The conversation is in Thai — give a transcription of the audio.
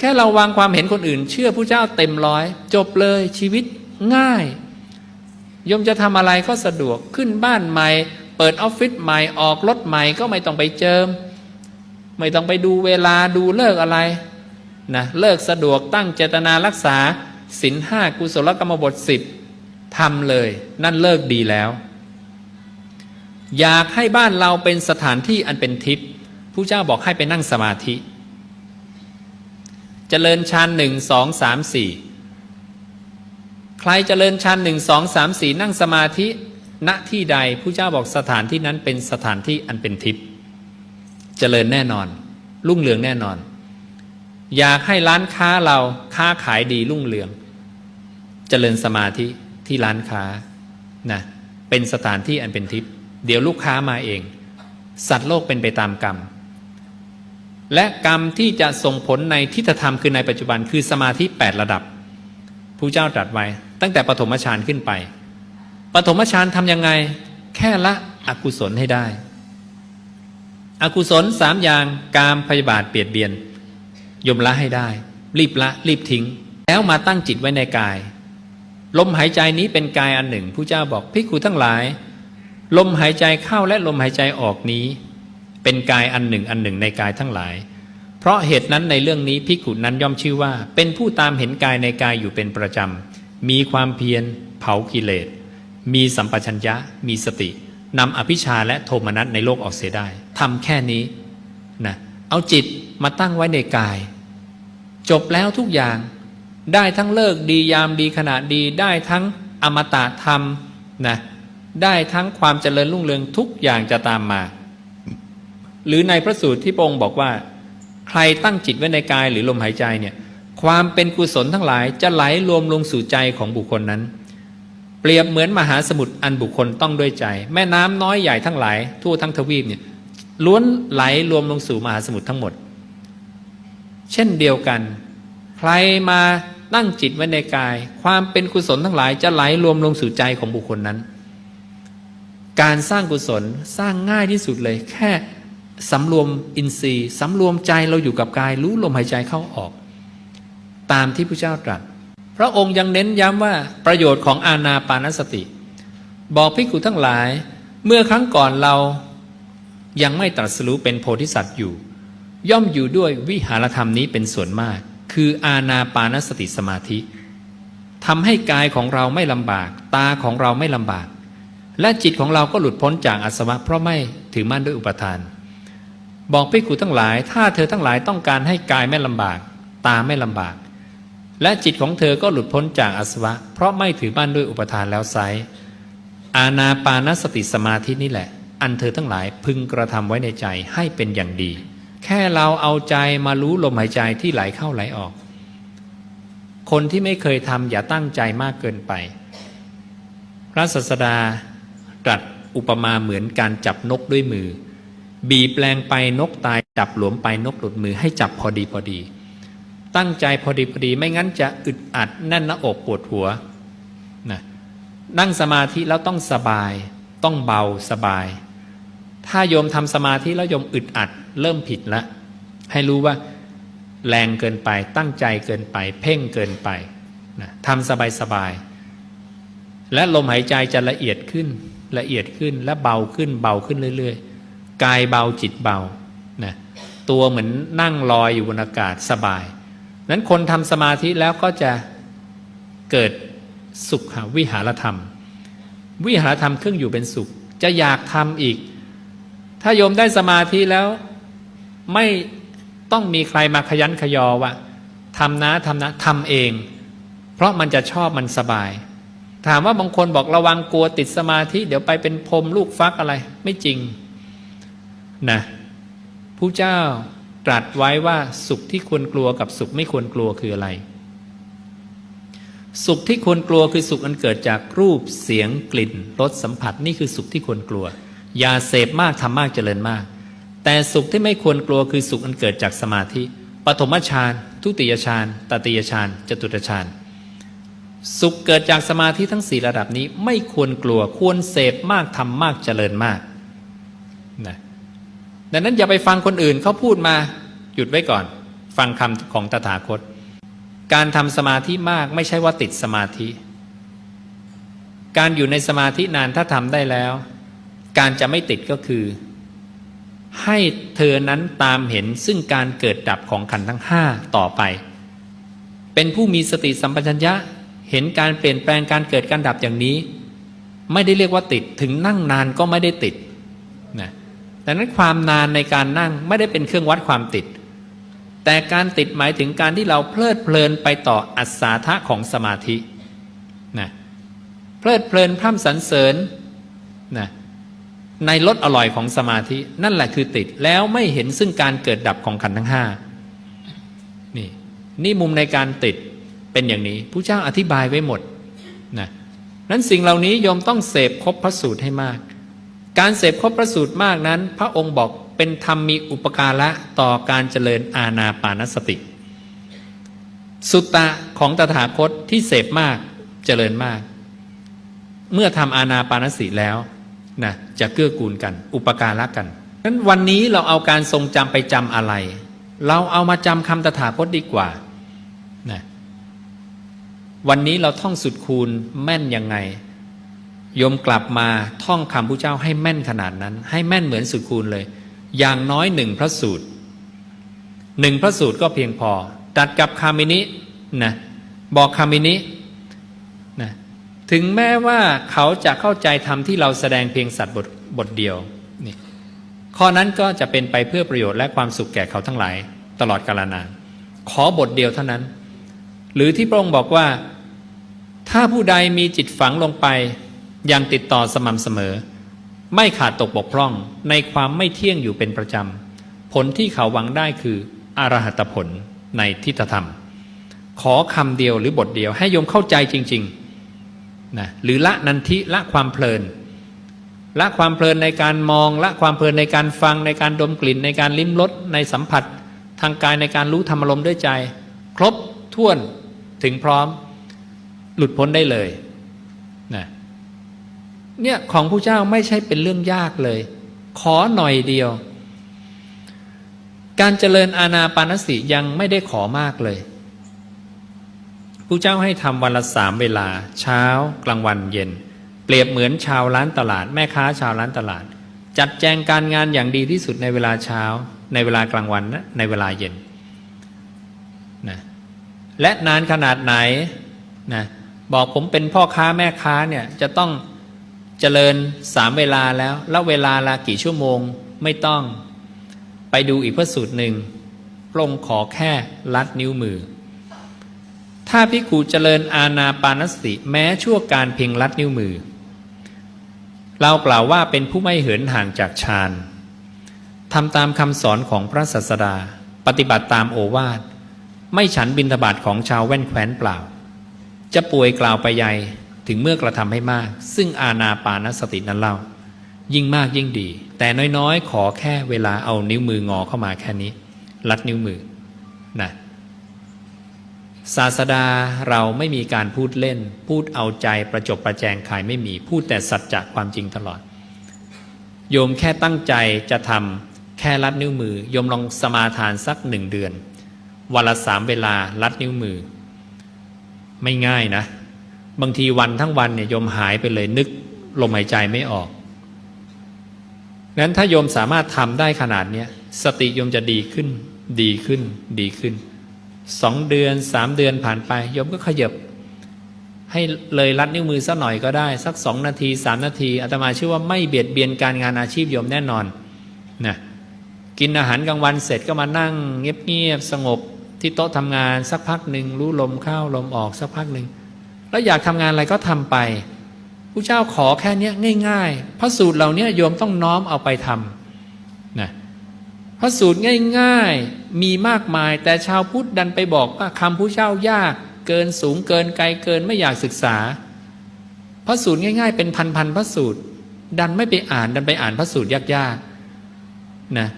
แค่เราวางความเห็นคนอื่น เชื่อผู้เจ้าเต็มร้อย จบเลยชีวิตง่ายยมจะทำอะไรก็สะดวกขึ้นบ้านใหม่ เปิดออฟฟิศใหม่ออกรถใหม่ก็ไม่ต้องไปเจิม ไม่ต้องไปดูเวลาดูเลิกอะไรนะเลิกสะดวกตั้งเจตนารักษาศีลห้ากุศลกรรมบทสิบทำเลย นั่นเลิกดีแล้ว อยากให้บ้านเราเป็นสถานที่อันเป็นทิพย์ผู้เจ้าบอกให้ไปนั่งสมาธิ เจริญฌานหนึ่งสองสามสี่ใครเจริญฌานหนึ่งสองสามสี่นั่งสมาธิณที่ใดผู้เจ้าบอกสถานที่นั้นเป็นสถานที่อันเป็นทิพย์เจริญแน่นอน รุ่งเรืองแน่นอน อยากให้ร้านค้าเราค้าขายดีรุ่งเรือง เจริญสมาธิที่ร้านค้านะเป็นสถานที่อันเป็นทิพย์เดี๋ยวลูกค้ามาเอง สัตว์โลกเป็นไปตามกรรม และกรรมที่จะส่งผลในทิฏฐธรรมคือในปัจจุบันคือสมาธิ 8 ระดับผู้เจ้าตรัสไว้ ตั้งแต่ปฐมฌานขึ้นไปปฐมฌานทำยังไง แค่ละอกุศลให้ได้ อกุศลสามอย่างกามพยาบาทเปียดเบียน ยมละให้ได้ รีบละรีบทิ้ง แล้วมาตั้งจิตไว้ในกาย ลมหายใจนี้เป็นกายอันหนึ่งผู้เจ้าบอกพิกูทั้งหลาย ลมหายใจเข้าและลมหายใจออกนี้ เป็นกายอันหนึ่งอันหนึ่งในกายทั้งหลาย เพราะเหตุนั้นในเรื่องนี้พิกุนั้นย่อมชื่อว่า เป็นผู้ตามเห็นกายในกายอยู่เป็นประจำ มีความเพียร เผากิเลส มีสัมปชัญญะ มีสตินำอภิชาและโทมนัสในโลกออกเสียได้ทำแค่นี้นะเอาจิตมาตั้งไว้ในกาย จบแล้วทุกอย่างได้ทั้งเลิกดียามดีขณะดีได้ทั้งอมตะธรรมนะได้ทั้งความเจริญรุ่งเรืองทุกอย่างจะตามมา หรือในพระสูตรที่พระองค์บอกว่า ใครตั้งจิตไว้ในกายหรือลมหายใจเนี่ยความเป็นกุศลทั้งหลายจะไหลรวมลงสู่ใจของบุคคลนั้น เปรียบเหมือนมหาสมุทรอันบุคคลต้องด้วยใจ แม่น้ำน้อยใหญ่ทั้งหลาย ทั่วทั้งทวีปเนี่ยล้วนไหลรวมลงสู่มหาสมุทรทั้งหมด เช่นเดียวกัน ใครมาตั้งจิตไว้ในกาย ความเป็นกุศลทั้งหลายจะไหลรวมลงสู่ใจของบุคคลนั้น การสร้างกุศลสร้างง่ายที่สุดเลยแค่ สำรวมอินทรีย์สำรวมใจเราอยู่กับกาย รู้ลมหายใจเข้าออก ตามที่พระเจ้าตรัส พระองค์ยังเน้นย้ำว่าประโยชน์ของอาณาปานสติ บอกภิกุทั้งหลาย เมื่อครั้งก่อนเรายังไม่ตรัสรู้เป็นโพธิสัตว์อยู่ ย่อมอยู่ด้วยวิหารธรรมนี้เป็นส่วนมาก คืออาณาปานสติสมาธิทำให้กายของเราไม่ลำบาก ตาของเราไม่ลำบาก และจิตของเราก็หลุดพ้นจากอาสวะเพราะไม่ถือมั่นด้วยอุปทาน บอกภิกุทั้งหลาย ถ้าเธอทั้งหลายต้องการให้กายไม่ลำบาก ตาไม่ลำบาก และจิตของเธอก็หลุดพ้นจากอสวะ เพราะไม่ถือมั่นด้วยอุปทานแล้วไซอาณาปานสติสมาธินี่แหละ อันเธอทั้งหลายพึงกระทำไว้ในใจให้เป็นอย่างดี แค่เราเอาใจมารู้ลมหายใจที่ไหลเข้าไหลออก คนที่ไม่เคยทำอย่าตั้งใจมากเกินไป พระศาสดาตรัสอุปมาเหมือนการจับนกด้วยมือ บีบแปลงไปนกตายจับหลวมไปนกหลุดมือให้จับพอดีพอดี ตั้งใจพอดีพอดีไม่งั้นจะอึดอัดแน่นหน้าอกปวดหัวนะนั่งสมาธิแล้วต้องสบาย ต้องเบาสบาย ถ้าโยมทำสมาธิแล้วโยมอึดอัดเริ่มผิดละ ให้รู้ว่าแรงเกินไปตั้งใจเกินไป เพ่งเกินไปนะทำสบายสบาย และลมหายใจจะละเอียดขึ้นละเอียดขึ้นและเบาขึ้นเบาขึ้นเรื่อย ๆ กายเบาจิตเบานะตัวเหมือนนั่งลอยอยู่บนอากาศสบาย นั้นคนทำสมาธิแล้วก็จะเกิดสุขวิหารธรรม วิหารธรรมเครื่องอยู่เป็นสุข จะอยากทำอีก ถ้าโยมได้สมาธิแล้วไม่ต้องมีใครมาขยันขยอว่าทำนะทำนะทำเอง เพราะมันจะชอบมันสบาย ถามว่าบางคนบอกระวังกลัวติดสมาธิ เดี๋ยวไปเป็นพรมลูกฟักอะไรไม่จริง นะผู้เจ้าตรัสไว้ว่าสุขที่ควรกลัวกับสุขไม่ควรกลัวคืออะไร สุขที่ควรกลัวคือสุขอันเกิดจากรูปเสียงกลิ่นรสสัมผัสนี่คือสุขที่ควรกลัว อย่าเสพมากทำมากเจริญมาก แต่สุขที่ไม่ควรกลัวคือสุขอันเกิดจากสมาธิปฐมฌานทุติยฌานตติยฌานจตุตฌานสุขเกิดจากสมาธิทั้งสี่ระดับนี้ไม่ควรกลัวควรเสพมากทำมากเจริญมากนะ ดังนั้นอย่าไปฟังคนอื่นเขาพูดมาหยุดไว้ก่อน ฟังคำของตถาคต การทำสมาธิมากไม่ใช่ว่าติดสมาธิ การอยู่ในสมาธินานถ้าทำได้แล้ว การจะไม่ติดก็คือ ให้เธอนั้นตามเห็นซึ่งการเกิดดับของขันทั้งห้าต่อไป เป็นผู้มีสติสัมปชัญญะเห็นการเปลี่ยนแปลงการเกิดการดับอย่างนี้ ไม่ได้เรียกว่าติดถึงนั่งนานก็ไม่ได้ติด ดังนั้นความนานในการนั่งไม่ได้เป็นเครื่องวัดความติด แต่การติดหมายถึงการที่เราเพลิดเพลินไปต่ออัศาทะของสมาธินะเพลิดเพลินพร่ำสรรเสริญนะในรสอร่อยของสมาธิ นั่นแหละคือติดแล้วไม่เห็นซึ่งการเกิดดับของขันธ์ทั้งห้านี่นี่มุมในการติดเป็นอย่างนี้ผู้เจ้าอธิบายไว้หมดนะนั้นสิ่งเหล่านี้โยมต้องเสพครบพระสูตรให้มาก การเสพครบพระสูตรมากนั้น พระองค์บอกเป็นธรรมมีอุปการะต่อการเจริญอาณาปานสติ สุตตะของตถาคตที่เสพมากเจริญมาก เมื่อทำอาณาปานสติแล้วนะจะเกื้อกูลกัน อุปการะกันนั้นวันนี้เราเอาการทรงจำไปจำอะไร เราเอามาจำคำตถาคตดีกว่านะวันนี้เราท่องสุดคูณแม่นยังไง โยมกลับมาท่องคำพระเจ้าให้แม่นขนาดนั้น ให้แม่นเหมือนสุดคูณเลย อย่างน้อยหนึ่งพระสูตรหนึ่งพระสูตรก็เพียงพอ ตัดกับคามินินะบอกคามินินะถึงแม้ว่าเขาจะเข้าใจธรรมที่เราแสดงเพียงสัตว์บทบทเดียวนี่ข้อนั้นก็จะเป็นไปเพื่อประโยชน์และความสุขแก่เขาทั้งหลาย ตลอดกาลนาน ขอบทเดียวเท่านั้น หรือที่พระองค์บอกว่า ถ้าผู้ใดมีจิตฝังลงไป ยังติดต่อสม่ำเสมอ ไม่ขาดตกบกพร่องในความไม่เที่ยงอยู่เป็นประจำ ผลที่เขาหวังได้คืออรหัตผลในทิฏฐธรรม ขอคำเดียวหรือบทเดียวให้โยมเข้าใจจริงๆนะหรือละนันทิละความเพลิน ละความเพลินในการมอง ละความเพลินในการฟังในการดมกลิ่นในการลิ้มรสในสัมผัส ทางกายในการรู้ธรรมอารมณ์ด้วยใจ ครบถ้วนถึงพร้อม หลุดพ้นได้เลยนะ เนี่ยของผู้เจ้าไม่ใช่เป็นเรื่องยากเลย ขอหน่อยเดียว การเจริญอาณาปานสติยังไม่ได้ขอมากเลยผู้เจ้าให้ทำวันละสามเวลา เช้ากลางวันเย็น เปรียบเหมือนชาวร้านตลาด แม่ค้าชาวร้านตลาด จัดแจงการงานอย่างดีที่สุดในเวลาเช้า ในเวลากลางวันและในเวลาเย็นนะและนานขนาดไหนนะบอกผมเป็นพ่อค้าแม่ค้าเนี่ยจะต้อง เจริญสามเวลาแล้ว แล้วเวลาละกี่ชั่วโมงไม่ต้อง ไปดูอีกพระสูตรหนึ่งพระองค์ขอแค่ลัดนิ้วมือ ถ้าพิคูเจริญอาณาปานสติแม้ชั่วการเพียงลัดนิ้วมือ เรากล่าวว่าเป็นผู้ไม่เหินห่างจากฌานทำตามคำสอนของพระศาสดา ปฏิบัติตามโอวาท ไม่ฉันบินทบาทของชาวแว่นแคว้นเปล่า จะป่วยกล่าวไปใหญ่ ถึงเมื่อกระทำให้มาก ซึ่งอาณาปานสตินั้นเล่า ยิ่งมากยิ่งดี แต่น้อยๆ ขอแค่เวลาเอานิ้วมืองอเข้ามาแค่นี้ ลัดนิ้วมือนะศาสดาเราไม่มีการพูดเล่น พูดเอาใจประจบประแจงขายไม่มี พูดแต่สัจจะความจริงตลอด โยมแค่ตั้งใจจะทำแค่ลัดนิ้วมือ โยมลองสมาทานสักหนึ่งเดือนวันละสามเวลาลัดนิ้วมือ ไม่ง่ายนะ บางทีวันทั้งวันเนี่ยโยมหายไปเลยนึกลมหายใจไม่ออกนั้นถ้าโยมสามารถทำได้ขนาดนี้สติโยมจะดีขึ้น ดีขึ้น ดีขึ้นสองเดือนสามเดือนผ่านไปโยมก็ขยับให้เลยรัดนิ้วมือสักหน่อยก็ได้ สักสองนาทีสามนาทีอาตมาเชื่อว่าไม่เบียดเบียนการงานอาชีพโยมแน่นอนนะกินอาหารกลางวันเสร็จก็มานั่ง เงียบๆสงบที่โต๊ะทำงานสักพักหนึ่งรู้ลมเข้าลมออกสักพักหนึ่ง แล้วอยากทำงานอะไรก็ทำไปผู้เจ้าขอแค่นี้ง่าย ๆ พระสูตรเหล่านี้โยมต้องน้อมเอาไปทำนะพระสูตรง่าย ๆ มีมากมายแต่ชาวพุทธดันไปบอกว่าคำผู้เจ้ายาก เกินสูงเกินไกลเกินไม่อยากศึกษา พระสูตรง่าย ๆ เป็นพันๆพระสูตร ดันไม่ไปอ่านดันไปอ่านพระสูตรยากๆนะ